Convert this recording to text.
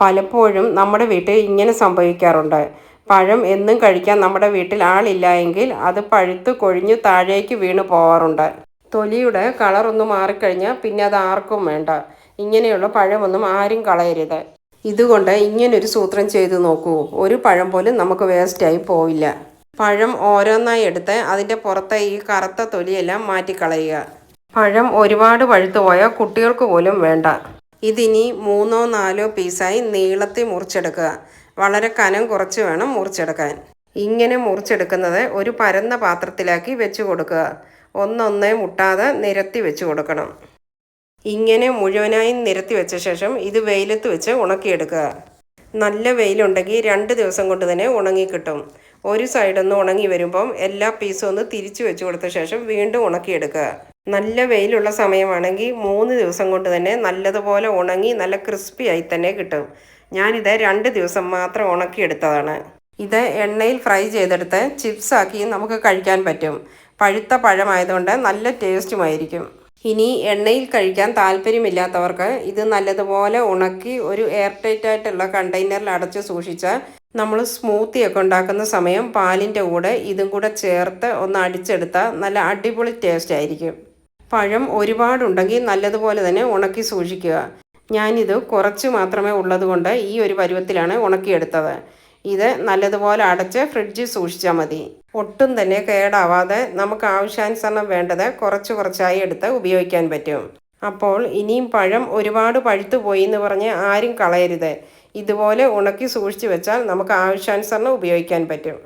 പലപ്പോഴും നമ്മുടെ വീട്ടിൽ ഇങ്ങനെ സംഭവിക്കാറുണ്ട്. പഴം എന്നും കഴിക്കാൻ നമ്മുടെ വീട്ടിൽ ആളില്ല എങ്കിൽ അത് പഴുത്ത് കൊഴിഞ്ഞു താഴേക്ക് വീണു പോവാറുണ്ട്. തൊലിയുടെ കളർ ഒന്ന് മാറിക്കഴിഞ്ഞാൽ പിന്നെ അത് ആർക്കും വേണ്ട. ഇങ്ങനെയുള്ള പഴമൊന്നും ആരും കളയരുത്. ഇതുകൊണ്ട് ഇങ്ങനൊരു സൂത്രം ചെയ്തു നോക്കൂ. ഒരു പഴം പോലും നമുക്ക് വേസ്റ്റായി പോവില്ല. പഴം ഓരോന്നായി എടുത്ത് അതിന്റെ പുറത്തെ ഈ കറുത്ത തൊലിയെല്ലാം മാറ്റിക്കളയുക. പഴം ഒരുപാട് പഴുത്തു പോയാൽ കുട്ടികൾക്ക് പോലും വേണ്ട. ഇതിനി മൂന്നോ നാലോ പീസായി നീളത്തിൽ മുറിച്ചെടുക്കുക. വളരെ കനം കുറച്ച് വേണം മുറിച്ചെടുക്കാൻ. ഇങ്ങനെ മുറിച്ചെടുക്കുന്നത് ഒരു പരന്ന പാത്രത്തിലാക്കി വെച്ച് കൊടുക്കുക. ഒന്നൊന്നേ മുട്ടാതെ നിരത്തി വെച്ച് കൊടുക്കണം. ഇങ്ങനെ മുഴുവനായി നിരത്തി വെച്ച ശേഷം ഇത് വെയിലത്ത് വെച്ച് ഉണക്കിയെടുക്കുക. നല്ല വെയിലുണ്ടെങ്കിൽ രണ്ട് ദിവസം കൊണ്ട് തന്നെ ഉണങ്ങി കിട്ടും. ഒരു സൈഡൊന്ന് ഉണങ്ങി വരുമ്പം എല്ലാ പീസും ഒന്ന് തിരിച്ചു വെച്ച് കൊടുത്ത ശേഷം വീണ്ടും ഉണക്കിയെടുക്കുക. നല്ല വെയിലുള്ള സമയമാണെങ്കിൽ മൂന്ന് ദിവസം കൊണ്ട് തന്നെ നല്ലതുപോലെ ഉണങ്ങി നല്ല ക്രിസ്പി ആയി തന്നെ കിട്ടും. ഞാനിത് രണ്ട് ദിവസം മാത്രം ഉണക്കിയെടുത്തതാണ് ഇത് എണ്ണയിൽ ഫ്രൈ ചെയ്തെടുത്ത് ചിപ്സ് ആക്കി നമുക്ക് കഴിക്കാൻ പറ്റും. പഴുത്ത പഴമായതുകൊണ്ട് നല്ല ടേസ്റ്റുമായിരിക്കും ഇനി എണ്ണയിൽ കഴിക്കാൻ താല്പര്യമില്ലാത്തവർക്ക് ഇത് നല്ലതുപോലെ ഉണക്കി ഒരു എയർ ടൈറ്റ് ആയിട്ടുള്ള കണ്ടെയ്നറിൽ അടച്ച് സൂക്ഷിച്ചാൽ നമ്മൾ സ്മൂത്തി ഒക്കെ ഉണ്ടാക്കുന്ന സമയം പാലിന്റെ കൂടെ ഇതും കൂടെ ചേർത്ത് ഒന്ന് അടിച്ചെടുത്താൽ നല്ല അടിപൊളി ടേസ്റ്റ് ആയിരിക്കും. പഴം ഒരുപാടുണ്ടെങ്കിൽ നല്ലതുപോലെ തന്നെ ഉണക്കി സൂക്ഷിക്കുക. ഞാനിത് കുറച്ച് മാത്രമേ ഉള്ളതുകൊണ്ട് ഈ ഒരു പരുവത്തിലാണ് ഉണക്കിയെടുത്തത്. ഇത് നല്ലതുപോലെ അടച്ച് ഫ്രിഡ്ജിൽ സൂക്ഷിച്ചാൽ മതി. ഒട്ടും തന്നെ കേടാവാതെ നമുക്ക് ആവശ്യാനുസരണം വേണ്ടത് കുറച്ച് കുറച്ചായി എടുത്ത് ഉപയോഗിക്കാൻ പറ്റും. അപ്പോൾ ഇനിയും പഴം ഒരുപാട് പഴുത്തു പോയി എന്ന് പറഞ്ഞ് ആരും കളയരുത്. ഇതുപോലെ ഉണക്കി സൂക്ഷിച്ചു വെച്ചാൽ നമുക്ക് ആവശ്യാനുസരണം ഉപയോഗിക്കാൻ പറ്റും.